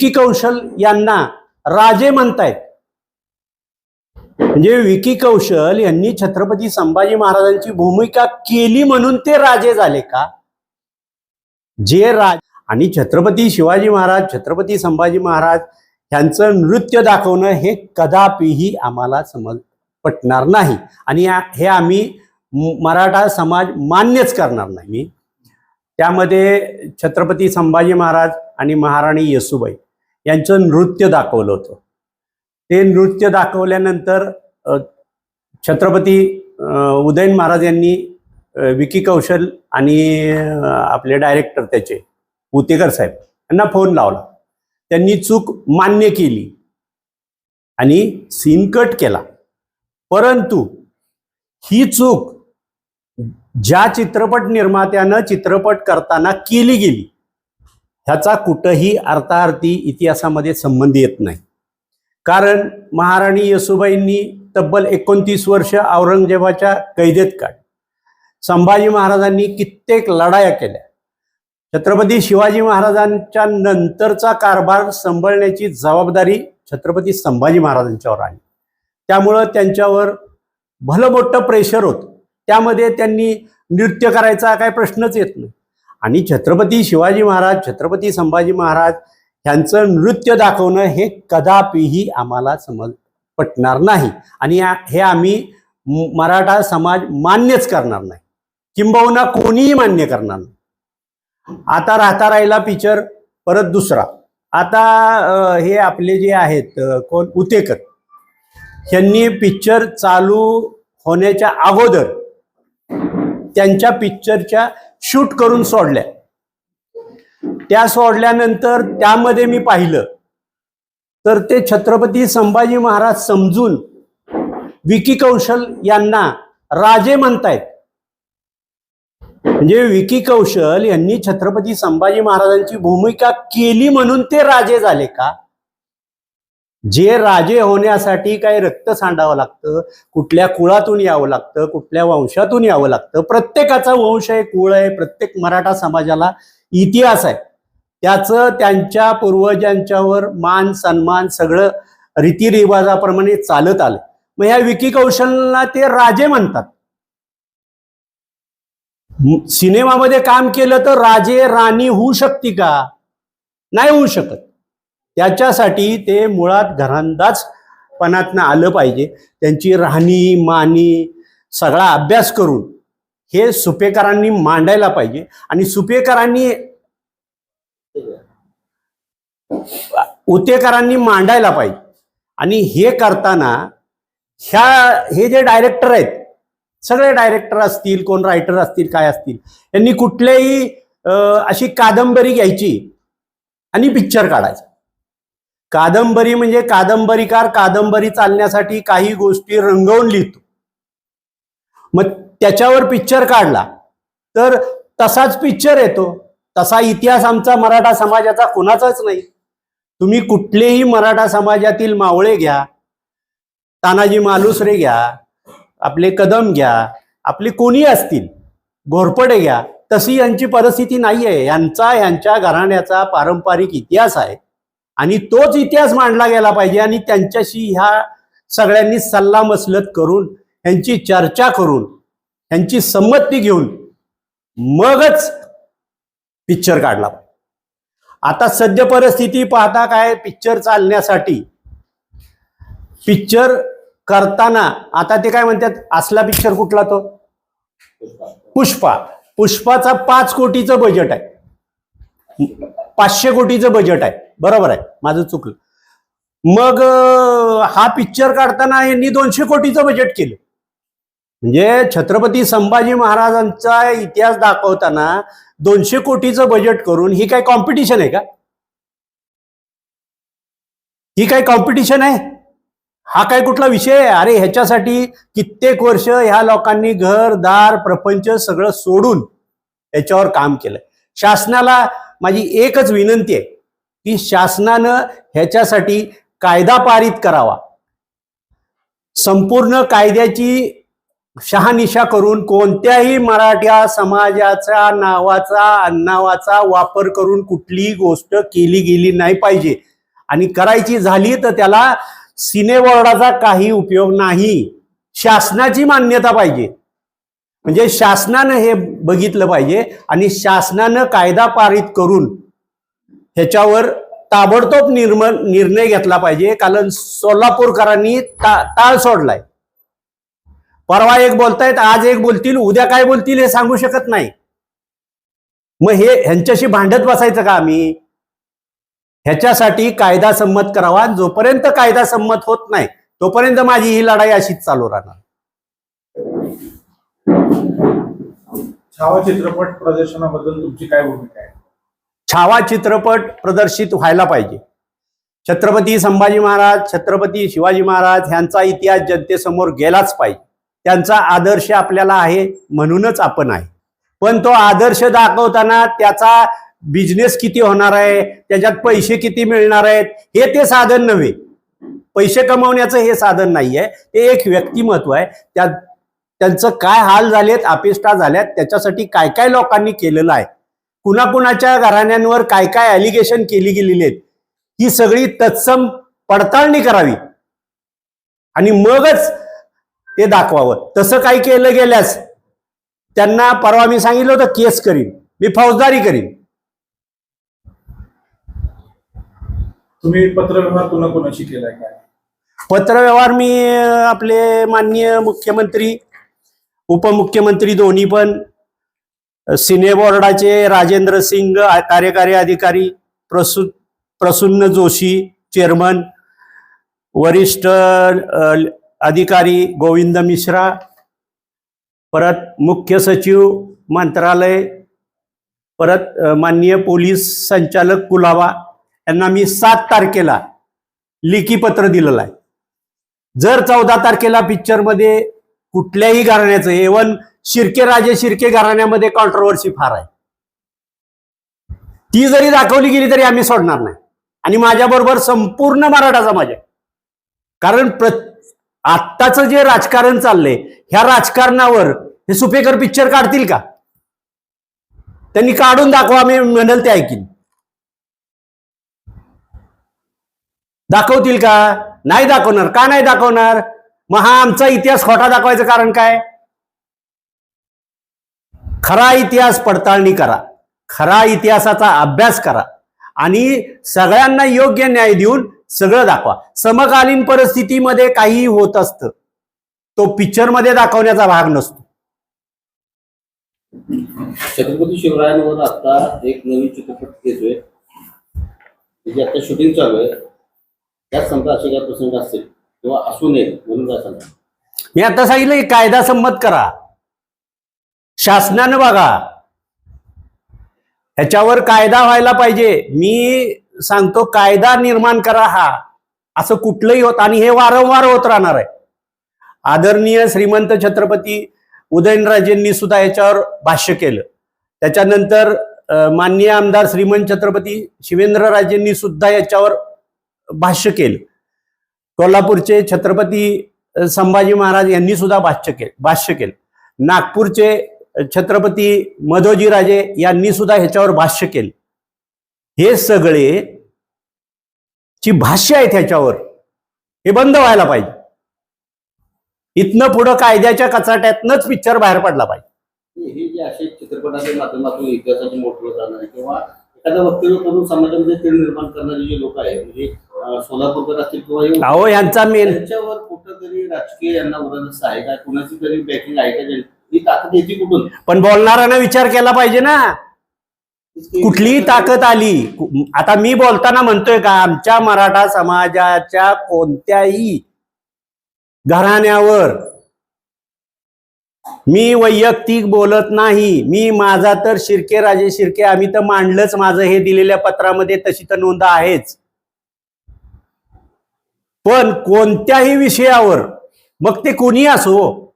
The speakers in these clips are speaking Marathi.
विकी कौशल यांना राजे म्हणतायत. म्हणजे विकी कौशल यांनी छत्रपती संभाजी महाराजांची भूमिका केली म्हणून ते राजे झाले का? जे राज आणि छत्रपती शिवाजी महाराज छत्रपती संभाजी महाराज यांचं नृत्य दाखवणं हे कदापिही आम्हाला समज पटणार नाही. आणि हे आम्ही मराठा समाज मान्यच करणार नाही. त्यामध्ये छत्रपती संभाजी महाराज आणि महाराणी येसुबाई. यांचं नृत्य दाखवलं होतं. ते नृत्य दाखवल्यानंतर छत्रपती उदयन महाराज यांनी विकी कौशल आणि आपले डायरेक्टर त्याचे उतेकर साहेब यांना फोन लावला. त्यांनी चूक मान्य केली आणि सीन कट केला. परंतु ही चूक ज्या चित्रपट निर्मात्यानं चित्रपट करताना केली गेली ह्याचा कुठंही अर्थार्थी इतिहासामध्ये संबंध येत नाही. कारण महाराणी येसुबाईंनी तब्बल एकोणतीस वर्ष औरंगजेबाच्या कैदेत काढ संभाजी महाराजांनी कित्येक लढाया केल्या. छत्रपती शिवाजी महाराजांच्या नंतरचा कारभार सांभाळण्याची जबाबदारी छत्रपती संभाजी महाराजांच्यावर आली. त्यामुळं त्यांच्यावर भलं मोठं प्रेशर होतं. त्यामध्ये त्यांनी नृत्य करायचा काय प्रश्नच येत नाही. आणि छत्रपती शिवाजी महाराज छत्रपती संभाजी महाराज यांचं नृत्य दाखवणं हे कदापिही आम्हाला समज पटणार नाही. आणि हे आम्ही मराठा समाज मान्यच करणार नाही. किंबहुना कोणीही मान्य करणार नाही. आता राहता राहिला पिक्चर परत दुसरा. आता हे आपले जे आहेत कोण? उतेकर. यांनी पिक्चर चालू होण्याच्या अगोदर त्यांच्या पिक्चरच्या शूट करून सोडल्या. त्या सोडल्यानंतर त्यामध्ये मी पाहिलं. तर ते छत्रपती संभाजी महाराज समजून विकी कौशल यांना राजे म्हणतायत. म्हणजे विकी कौशल यांनी छत्रपती संभाजी महाराजांची भूमिका केली म्हणून ते राजे झाले का? जे राजे होण्यासाठी काय रक्त सांडावं लागतं कुठल्या कुळातून यावं लागतं कुठल्या वंशातून यावं लागतं प्रत्येकाचा वंश आहे कुळ आहे प्रत्येक मराठा समाजाला इतिहास आहे. त्याचं त्यांच्या पूर्वजांच्यावर मान सन्मान सगळं रीतिरिवाजाप्रमाणे चालत आलं मग ह्या विकी कौशलला ते राजे म्हणतात. सिनेमामध्ये काम केलं तर राजे राणी होऊ शकते का? नाही होऊ शकत. त्याच्यासाठी ते मुळात घरांदाज पणातनं आलं पाहिजे. त्यांची राहणी मानी सगळा अभ्यास करून हे सुपेकरांनी मांडायला पाहिजे. आणि सुपेकरांनी उतेकरांनी मांडायला पाहिजे. आणि हे करताना ह्या हे जे डायरेक्टर आहेत सगळे डायरेक्टर असतील कोण रायटर असतील काय असतील यांनी कुठल्याही अशी कादंबरी घ्यायची आणि पिक्चर काढायचा. कादंबरी म्हणजे कादंबरीकार कादंबरी चालण्यासाठी काही गोष्टी रंगवून लिहितो. मग त्याच्यावर पिक्चर काढला तर तसाच पिक्चर येतो. तसा इतिहास आमचा मराठा समाजाचा कोणाचाच नाही. तुम्ही कुठलेही मराठा समाजातील मावळे घ्या तानाजी मालुसरे घ्या आपले कदम घ्या आपले कोणी असतील घोरपडे घ्या तशी यांची परिस्थिती नाही आहे यांचा यांच्या घराण्याचा पारंपरिक इतिहास आहे. आणि तोच इतिहास मांडला गेला पाहिजे आणि त्यांच्याशी ह्या सगळ्यांनी सल्लामसलत करून यांची चर्चा करून यांची संमती घेऊन मगच पिक्चर काढला. आता सद्य परिस्थिती पाहता काय पिक्चर चालण्यासाठी पिक्चर करताना आता ते काय म्हणतात असला पिक्चर कुठला तो? पुष्पा. पुष्पाचा पाच कोटीचं बजेट आहे. पाचशे कोटीचं बजेट आहे. बरोबर आहे माझं चुकलं. मग हा पिक्चर काढताना यांनी दोनशे कोटीचं बजेट केलं. म्हणजे छत्रपती संभाजी महाराजांचा इतिहास दाखवताना दोनशे कोटीचं बजेट करून ही काय कॉम्पिटिशन आहे का? ही काय कॉम्पिटिशन आहे? हा काय कुठला विषय आहे? अरे ह्याच्यासाठी कित्येक वर्ष ह्या लोकांनी घर दार प्रपंच सगळं सोडून याच्यावर काम केलंय. शासनाला माझी एकच विनंती आहे की शासनानं ह्याच्यासाठी कायदा पारित करावा. संपूर्ण कायद्याची शहानिशा करून कोणत्याही मराठा समाजाच्या नावाचा नावाचा वापर करून कुठलीही गोष्ट केली गेली नाही पाहिजे. आणि करायची झाली तर त्याला सिनेवर्डाचा काही उपयोग नाही. शासनाची मान्यता पाहिजे. म्हणजे शासनानं हे बघितलं पाहिजे आणि शासनानं कायदा पारित करून ह्याच्यावर ताबडतोब निर्म निर्णय घेतला पाहिजे कारण सोलापूरकरांनी ता ताळ सोडलाय. परवा एक बोलतायत आज एक बोलतील उद्या काय बोलतील हे सांगू शकत नाही. मग हे ह्यांच्याशी भांडत बसायचं का आम्ही? ह्याच्यासाठी कायदा संमत करावा जोपर्यंत कायदा संमत होत नाही तोपर्यंत माझी ही लढाई अशीच चालू राहणार. छावा चित्रपट प्रदर्शनाबद्दल तुमची काय भूमिका आहे? छावा चित्रपट प्रदर्शित व्हायला पाहिजे. छत्रपती संभाजी महाराज छत्रपती शिवाजी महाराज ह्यांचा इतिहास जनतेसमोर गेलाच पाहिजे. त्यांचा आदर्श आपल्याला आहे म्हणूनच आपण आहे. पण तो आदर्श दाखवताना त्याचा बिझनेस किती होणार आहे त्याच्यात पैसे किती मिळणार आहेत हे ते साधन नव्हे. पैसे कमवण्याचं हे साधन नाही आहे ते एक व्यक्तिमत्व आहे. त्या त्यांचं काय हाल झालेत अपेष्टा झाल्यात त्याच्यासाठी काय काय लोकांनी केलेलं आहे कुणाकुणाच्या घराण्यांवर काय काय ॲलिगेशन केली गेलेली आहेत ही सगळी तत्सम पडताळणी करावी. आणि मगच ते दाखवावं. तसं काही केलं गेल्यास त्यांना परवा मी सांगितलं होतं केस करीन. मी फौजदारी करीन. तुम्ही पत्रव्यवहार कोणाकोणाशी केलाय काय? पत्रव्यवहार मी आपले माननीय मुख्यमंत्री उपमुख्यमंत्री दोन्ही पण सिने बोर्डाचे राजेंद्र सिंग कार्यकारी अधिकारी प्रसु प्रसन्न जोशी चेअरमन वरिष्ठ अधिकारी गोविंद मिश्रा परत मुख्य सचिव मंत्रालय परत माननीय पोलीस संचालक कुलावा यांना मी सात तारखेला लेखी पत्र दिलेलं आहे. जर चौदा तारखेला पिक्चरमध्ये कुठल्याही घराण्याचं एवन शिर्के राजे शिर्के घराण्यामध्ये कॉन्ट्रोवर्सी फार आहे. ती जरी दाखवली गेली तरी आम्ही सोडणार नाही. आणि माझ्याबरोबर संपूर्ण मराठा समाज आहे. कारण प्र आत्ताचं जे राजकारण चाललंय ह्या राजकारणावर हे सुपेकर पिक्चर काढतील का? त्यांनी काढून दाखवा मी म्हणेल ते ऐकीन. दाखवतील का? नाही दाखवणार. का नाही दाखवणार? मग हा आमचा इतिहास खोटा दाखवायचं कारण काय? खरा इतिहास पडताळणी करा. खरा इतिहासाचा अभ्यास करा. आणि सगळ्यांना योग्य न्याय देऊन सगळं दाखवा. समकालीन परिस्थितीमध्ये काही होत असतं तो पिक्चरमध्ये दाखवण्याचा भाग नसतो. छत्रपती शिवरायांवर आता एक नवीन चित्रपट येतोय त्याची म्हणजे आता शूटिंग चालू आहे. त्यात समजा असे काही प्रसंग असतील. किंवा असू नये म्हणून असं मी आता सांगितलं कायदा संमत करा. शासनानं बघा. ह्याच्यावर कायदा व्हायला पाहिजे. मी सांगतो कायदा निर्माण करा हा. असं कुठलंही होत आणि हे वारंवार होत राहणार आहे. आदरणीय श्रीमंत छत्रपती उदयनराजेंनी सुद्धा याच्यावर भाष्य केलं. त्याच्यानंतर माननीय आमदार श्रीमंत छत्रपती शिवेंद्रराजेंनी सुद्धा याच्यावर भाष्य केलं. कोल्हापूरचे छत्रपती संभाजी महाराज यांनी सुद्धा भाष्य केलं भाष्य केलं. नागपूरचे छत्रपती मधोजीराजे यांनी सुद्धा ह्याच्यावर भाष्य केलं. हे सगळे जी भाष्य आहेत ह्याच्यावर हे बंद व्हायला पाहिजे. इथनं पुढं कायद्याच्या कचाट्यातनच पिक्चर बाहेर पडला पाहिजे. हे जे असे चित्रपटाच्या माध्यमातून इतिहासाचे मोठं किंवा एखादं वक्तव्य करून समाजामध्ये तेढ निर्माण करणारे जे लोक आहेत म्हणजे सोलापूरकर असतील किंवा हे- अहो यांचा मेन त्यांच्यावर कुठंतरी राजकीय यांना उदाहरण आहे का? कुणाची तरी बॅकिंग आहे का? ही ताकद येते कुठून? पण बोलणाऱ्यानं विचार केला पाहिजे ना. कुठलीही ताकद आली कु- आता मी बोलताना म्हणतोय का आमच्या मराठा समाजाच्या कोणत्याही घराण्यावर मी वैयक्तिक बोलत नाही. मी माझा तर शिर्के राजे शिर्के आम्ही तर मांडलंच माझं हे दिलेल्या पत्रामध्ये तशी तर नोंद आहेच. पण कोणत्याही विषयावर मग ते कोणी असो?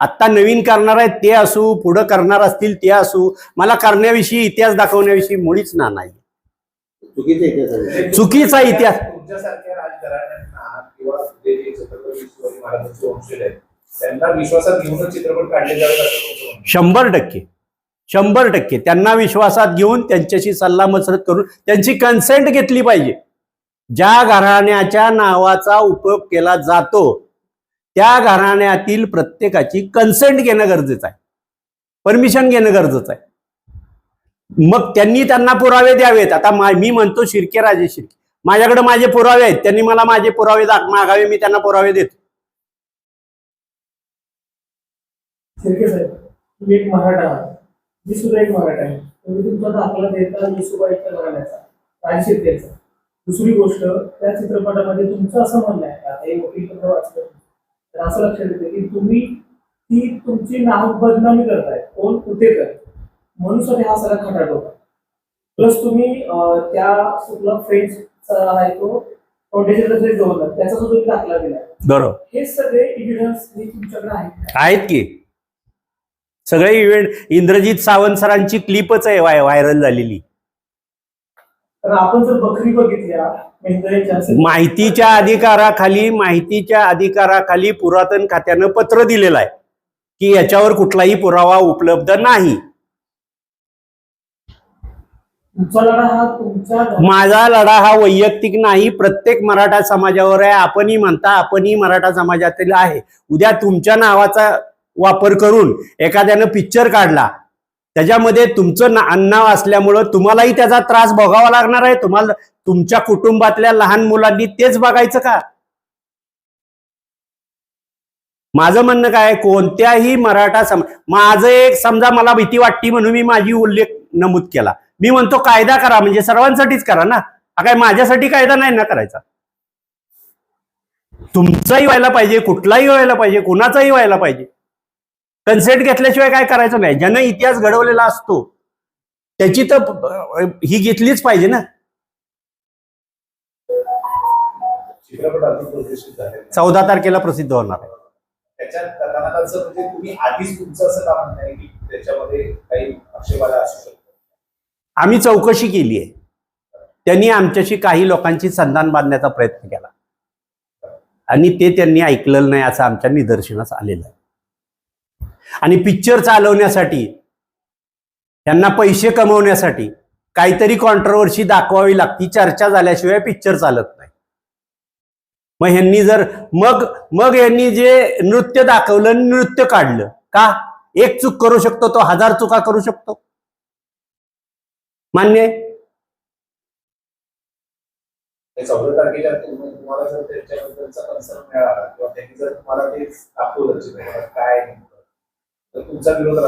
आत्ता नवीन करणार आहेत ते असू पुढं करणार असतील ते असू. मला करण्याविषयी इतिहास दाखवण्याविषयी मुळीच ना नाही. चुकीचे इतिहास त्यांना विश्वासात घेऊनच चित्रपट काढले जावेत शंभर टक्के. शंभर टक्के. त्यांना विश्वासात घेऊन त्यांच्याशी सल्लामसरत करून त्यांची कन्सेंट घेतली पाहिजे. ज्या घराण्याच्या नावाचा उपयोग केला जातो त्या घराण्यातील प्रत्येकाची कन्सेंट घेणं गरजेचं आहे. परमिशन घेणं गरजेचं आहे. मग त्यांनी त्यांना पुरावे द्यावेत. आता मी म्हणतो शिर्के राजे शिर्के. माझ्याकडे माझे पुरावे आहेत. त्यांनी मला माझे पुरावे मागावे मी त्यांना पुरावे देतो. शिर्के साहेब तुम्ही एक मराठा आहात. मी सुद्धा एक मराठा आहे. तुम्ही तुमचा दाखला देता येसुबाईच्या घराण्याचा राजशिर्केचा दुसरी गोष्ट त्या चित्रपटामध्ये तुमचं असं म्हणणं आहे आता हे वकीलपत्र वाचलं तर असं लक्षात येतं की तुम्ही ती तुमची नाव बदनामी करताय. कोण? कुठेकर म्हणून साठी हा सगळा खटाट होता. प्लस तुम्ही त्या कुठला फ्रेंचचा आहे तो फाउंडेशनचा फ्रेंच गव्हर्नर त्याचा सुद्धा दाखला दिलाय बरोबर. हे सगळे एव्हिडन्स हे तुमच्याकडे? आहेत की? सगळे इव्हेंट इंद्रजित सावंत सरांची क्लिपच आहे व्हाय व्हायरल झालेली. आपण जर बकरी बघितल्या माहितीच्या अधिकाराखाली माहितीच्या अधिकाराखाली पुरातन खात्यानं पत्र दिलेलं आहे की याच्यावर कुठलाही पुरावा उपलब्ध नाही. हा माझा लढा हा वैयक्तिक नाही प्रत्येक मराठा समाजावर आहे आपणही म्हणता आपणही मराठा समाजातील आहे. उद्या तुमच्या नावाचा वापर करून एखाद्यानं पिक्चर काढला त्याच्यामध्ये तुमचं नाव असल्यामुळं तुम्हालाही त्याचा त्रास भोगावा लागणार आहे. तुम्हाला तुमच्या कुटुंबातल्या लहान मुलांनी तेच बघायचं का? माझं म्हणणं काय कोणत्याही मराठा सम माझं एक समजा मला भीती वाटती म्हणून मी माझी उल्लेख नमूद केला. मी म्हणतो कायदा करा म्हणजे सर्वांसाठीच करा ना. हा काय माझ्यासाठी कायदा नाही ना करायचा? तुमचाही व्हायला पाहिजे कुठलाही व्हायला पाहिजे कुणाचाही व्हायला पाहिजे. कन्सेंट घेतल्याशिवाय काय करायचं नाही. ज्यानं इतिहास घडवलेला असतो त्याची तर ही घेतलीच पाहिजे ना. चौदा तारखेला प्रसिद्ध होणार आहे. म्हणजे आम्ही चौकशी केली आहे. त्यांनी आमच्याशी काही लोकांची संधान बांधण्याचा प्रयत्न केला. आणि ते त्यांनी ऐकलेलं नाही असं आमच्या निदर्शनास आलेलं आहे. आणि पिक्चर चालवण्यासाठी त्यांना पैसे कमवण्यासाठी काहीतरी कॉन्ट्रोवर्सी दाखवावी लागती. चर्चा झाल्याशिवाय पिक्चर चालत नाही. मग ह्यांनी जर मग मग यांनी जे नृत्य दाखवलं नृत्य काढलं का? एक चूक करू शकतो तो हजार चुका करू शकतो. मान्य? चौदा तारखेच्या काय तुमचा विरोध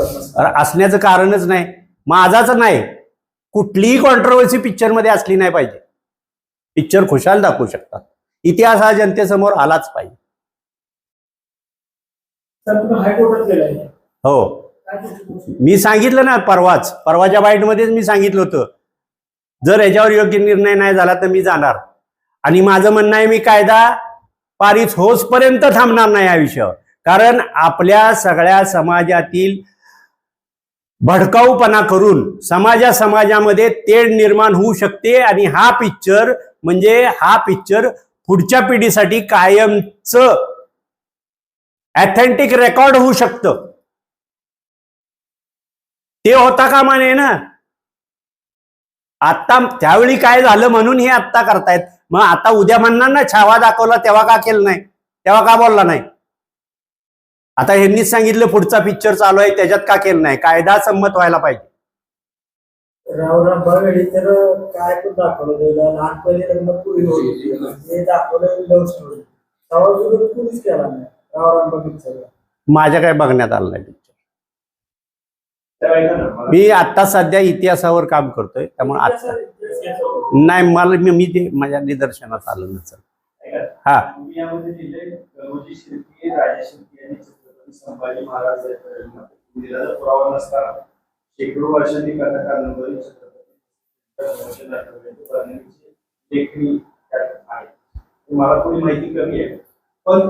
असण्याचं कारणच नाही. माझाच नाही. कुठलीही कॉन्ट्रोवर्सी पिक्चरमध्ये असली नाही पाहिजे. पिक्चर खुशाल दाखवू शकतात. इतिहास हा जनतेसमोर आलाच पाहिजे. हो? मी सांगितलं ना परवाच. परवाच्या बाईटमध्येच मी सांगितलं होतं. जर याच्यावर योग्य निर्णय नाही झाला तर मी जाणार. आणि माझं म्हणणं आहे मी कायदा पारित होसपर्यंत थांबणार नाही या विषयावर. कारण आपल्या सगळ्या समाजातील भडकाऊपणा करून समाजा समाजामध्ये तेढ निर्माण होऊ शकते आणि हा पिक्चर म्हणजे हा पिक्चर पुढच्या पिढीसाठी कायमच ऑथेंटिक रेकॉर्ड होऊ शकतं. ते होता का माने ना. आता त्यावेळी काय झालं म्हणून हे आत्ता करतायत. मग आता उद्या म्हणणार ना छावा दाखवला तेव्हा का केलं नाही? तेव्हा का बोलला नाही? आता ह्यांनीच सांगितलं पुढचा पिक्चर चालू आहे त्याच्यात का केलं नाही? कायदा संमत व्हायला पाहिजे. रावराम बघाडी तर काय पण दाखवलं गेलं लहानपणी लग्न पुरी होती. हे दाखवलं लव्ह स्टोरी तेव्हा विरोध कुणीच केला नाही. रावराम बघितलं माझ्या काय बघण्यात आलं नाही पिक्चर मी आता सध्या इतिहासावर काम करतोय त्यामुळे आता नाही मला मी मी ते माझ्या निदर्शनात आलं नसेल. ऐका ना. हा संभाजी महाराज दिलेला पुरावा नसताना शेकडो वर्षांनी कथा कादंबरी छत्रपती लेखणी आहे मला थोडी माहिती कमी आहे. पण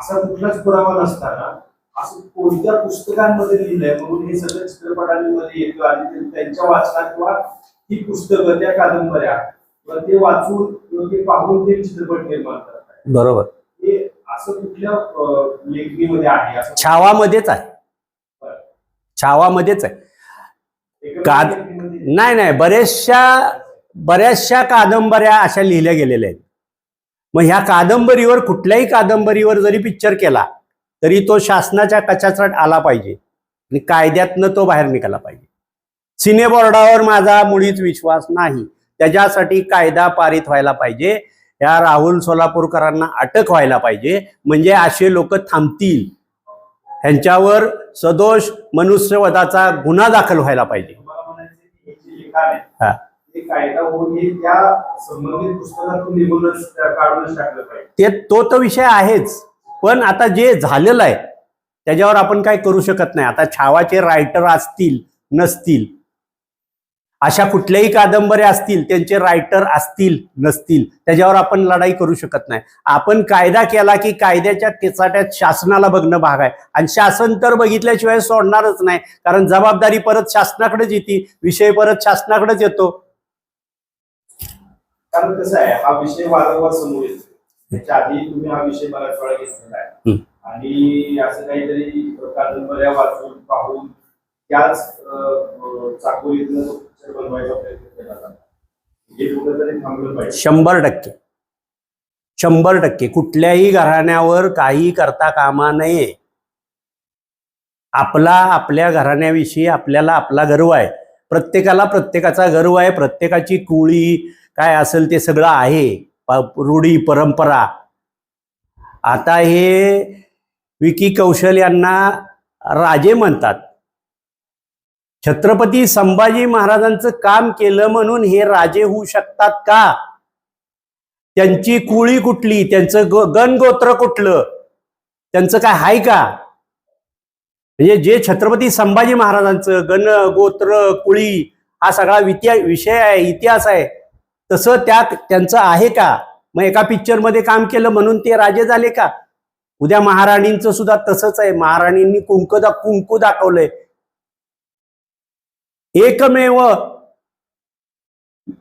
असा कुठलाच पुरावा नसताना असं कोणत्या पुस्तकांमध्ये लिहिलंय म्हणून हे सगळं चित्रपटांमध्ये येतं आणि त्यांच्या वाचनात किंवा ही पुस्तकं त्या कादंबऱ्या ते वाचून किंवा ते पाहून ते चित्रपट निर्माण करतात. बरोबर. असं कुठल्या लेखणीमध्ये आहे? असं छावामध्येच आहे. छावामध्येच आहे. लेखणीमध्ये? नाही नाही बऱ्याचशा बऱ्याचशा कादंबऱ्या अशा लिहिल्या गेलेल्या आहेत. मग ह्या कादंबरीवर कुठल्याही कादंबरीवर जरी पिक्चर केला तरी तो शासनाच्या कचाचाट आला पाहिजे. आणि कायद्यातनं तो बाहेर निघाला पाहिजे. सिनेबोर्डावर माझा मुळीच विश्वास नाही. त्याच्यासाठी कायदा पारित व्हायला पाहिजे. या राहुल सोलापूरकरांना अटक व्हायला पाहिजे. म्हणजे असे लोक थांबतील. ह्यांच्यावर सदोष मनुष्यवधाचा गुन्हा दाखल व्हायला पाहिजे. हे. ते तो तर विषय आहेच. पण आता जे झालेलं आहे त्याच्यावर आपण काय करू शकत नाही. आता छावाचे रायटर असतील नसतील अशा कुठल्याही कादंबऱ्या असतील त्यांचे रायटर असतील नसतील त्याच्यावर आपण लढाई करू शकत नाही. आपण कायदा केला की कायद्याच्या केचाट्यात शासनाला बघणं भाग आहे. आणि शासन तर बघितल्याशिवाय सोडणारच नाही. कारण जबाबदारी परत शासनाकडेच येते विषय परत शासनाकडेच येतो. कारण कसं आहे हा विषय वारंवार समोर येतो. त्याच्या आधी तुम्ही हा विषय बऱ्याच वेळा घेतलेला आहे. आणि असं काहीतरी कादंबऱ्या वाचून पाहून त्याच अं, शंभर टक्के. शंभर टक्के. कुठल्याही घराण्यावर काही करता कामा नये. आपला आपल्या घराण्याविषयी आपल्याला आपला गर्व आहे. प्रत्येकाला प्रत्येकाचा गर्व आहे. प्रत्येकाची कुळी काय असेल ते सगळं आहे. रूढी परंपरा. आता हे विकी कौशल यांना राजे म्हणतात. छत्रपती संभाजी महाराजांचं काम केलं म्हणून हे राजे होऊ शकतात का? त्यांची कुळी कुठली? त्यांचं ग- गणगोत्र कुठलं? त्यांचं काय हाय का? म्हणजे जे छत्रपती संभाजी महाराजांचं गण गोत्र कुळी हा सगळा वित्या विषय आहे इतिहास आहे. तसं त्यात त्यांचं आहे का? मग एका पिक्चरमध्ये काम केलं म्हणून ते राजे झाले का? उद्या महाराणींचं सुद्धा तसंच आहे. महाराणींनी कुंकू दा कुंकू दाखवलंय. एकमेव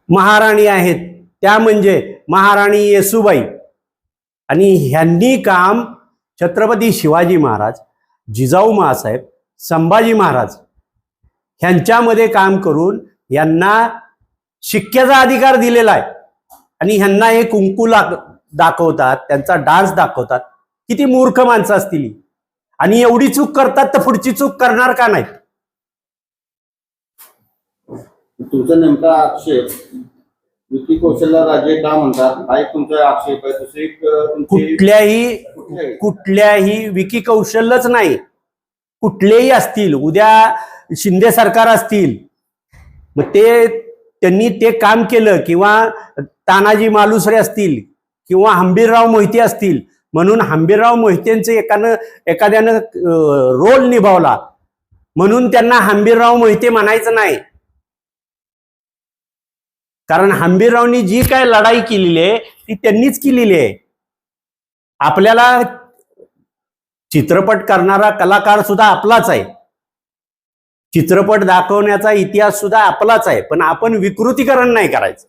महाराणी आहेत. त्या म्हणजे महाराणी येसुबाई. आणि ह्यांनी काम छत्रपती शिवाजी महाराज जिजाऊ महासाहेब संभाजी महाराज ह्यांच्यामध्ये काम करून यांना शिक्क्याचा अधिकार दिलेला आहे. आणि ह्यांना हे कुंकू लाग दाखवतात त्यांचा डान्स दाखवतात. किती मूर्ख माणसं असतील आणि एवढी चूक करतात तर पुढची चूक करणार का नाहीत? तुमचा नेमका आक्षेप विकी कौशल्य राजे का म्हणतात? हा एक तुमचा आक्षेप आहे. दुसरी तुमची कुठल्याही? कुठल्याही विकी कौशल्यच नाही. कुठलेही असतील उद्या शिंदे सरकार असतील मग ते त्यांनी ते काम केलं किंवा तानाजी मालुसरे असतील किंवा हंबीरराव मोहिते असतील म्हणून हंबीरराव मोहितेंचं एकानं एखाद्यानं रोल निभावला. म्हणून त्यांना हंबीरराव मोहिते म्हणायचं नाही. कारण हंबीररावनी जी काय लढाई केलेली आहे ती त्यांनीच केलेली आहे. आपल्याला चित्रपट करणारा कलाकार सुद्धा आपलाच आहे. चित्रपट दाखवण्याचा इतिहास सुद्धा आपलाच आहे. पण आपण विकृतीकरण नाही करायचं.